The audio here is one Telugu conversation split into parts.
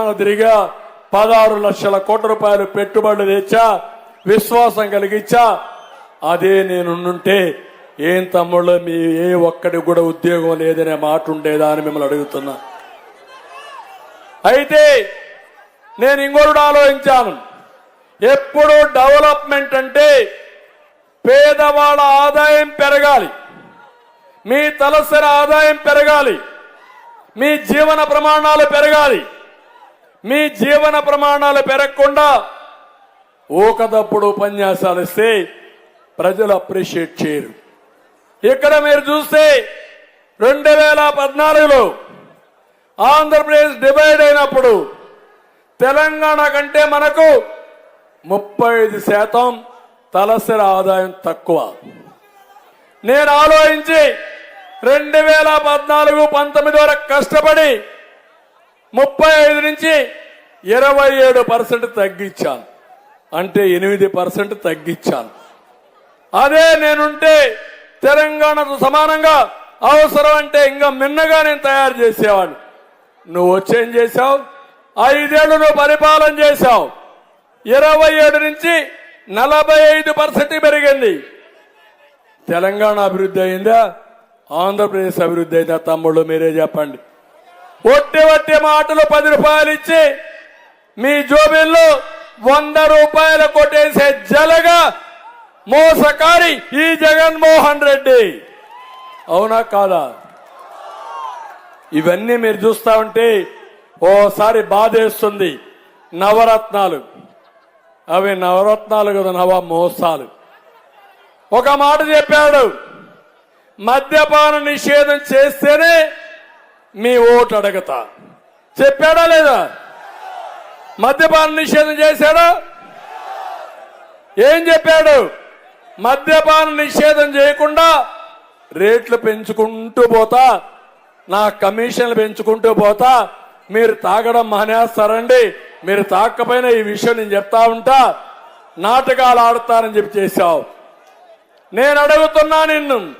తిరిగా పదహారు లక్షల కోట్ల రూపాయలు పెట్టుబడులు తెచ్చా విశ్వాసం కలిగించా. అదే నేనుంటే ఏం తమ్ముళ్ళు మీ ఏ ఒక్కడి కూడా ఉద్యోగం లేదనే మాట ఉండేదా అని మిమ్మల్ని అడుగుతున్నా. అయితే నేను ఇంకొకటి ఆలోచించాను. ఎప్పుడు డెవలప్మెంట్ అంటే పేదవాళ్ళ ఆదాయం పెరగాలి. మీ తలసరి ఆదాయం పెరగాలి. మీ జీవన ప్రమాణాలు పెరగాలి. మీ జీవన ప్రమాణాలు పెరగకుండా ఊకదప్పుడు ఉపన్యాసాలు ఇస్తే ప్రజలు అప్రిషియేట్ చేయరు. ఇక్కడ మీరు చూస్తే రెండు వేల పద్నాలుగులో ఆంధ్రప్రదేశ్ డివైడ్ అయినప్పుడు తెలంగాణ కంటే మనకు ముప్పై ఐదు శాతం తలసరి ఆదాయం తక్కువ. నేను ఆలోచించి రెండు వేల పద్నాలుగు పంతొమ్మిది వరకు కష్టపడి ముప్పై ఐదు నుంచి ఇరవై ఏడు పర్సెంట్ తగ్గించాను. అంటే ఎనిమిది పర్సెంట్ తగ్గించాను. అదే నేనుంటే తెలంగాణతో సమానంగా అవసరం అంటే ఇంకా మిన్నగా నేను తయారు చేసేవాడిని. నువ్వు వచ్చేం చేశావు? ఐదేళ్ళు నువ్వు పరిపాలన చేశావు. ఇరవై ఏడు నుంచి నలభై ఐదు పర్సెంట్ పెరిగింది. తెలంగాణ అభివృద్ధి అయిందా? ఆంధ్రప్రదేశ్ అభివృద్ధి అయిందా? తమ్ముళ్ళు మీరే చెప్పండి. ఒట్టి ఒట్టి మాటలు పది రూపాయలు ఇచ్చి మీ జోబిల్లో వంద రూపాయలు కొట్టేసే జలగా మోసకారి ఈ జగన్మోహన్ రెడ్డి. అవునా కాదా? ఇవన్నీ మీరు చూస్తా ఉంటే ఓసారి బాధేస్తుంది. నవరత్నాలు. అవి నవరత్నాలు కదా నవ మోసాలు. ఒక మాట చెప్పాడు. మద్యపాన నిషేధం చేస్తేనే మీ ఓటు అడగతా. చెప్పాడా లేదా? మద్యపాన నిషేధం చేశాడా? ఏం చెప్పాడు? మద్యపాన నిషేధం చేయకుండా రేట్లు పెంచుకుంటూ పోతా నా కమిషన్లు పెంచుకుంటూ పోతా మీరు తాగడం మానేస్తారండి మీరు తాకపోయినా ఈ విషయం నేను చెప్తా ఉంటా నాటకాలు ఆడతానని చెప్పి చేశావు. నేను అడుగుతున్నా నిన్ను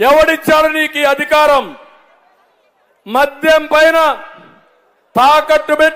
ఎవడిచ్చాడు నీకు ఈ అధికారం? మద్యం పైన తాకట్టు పెట్టి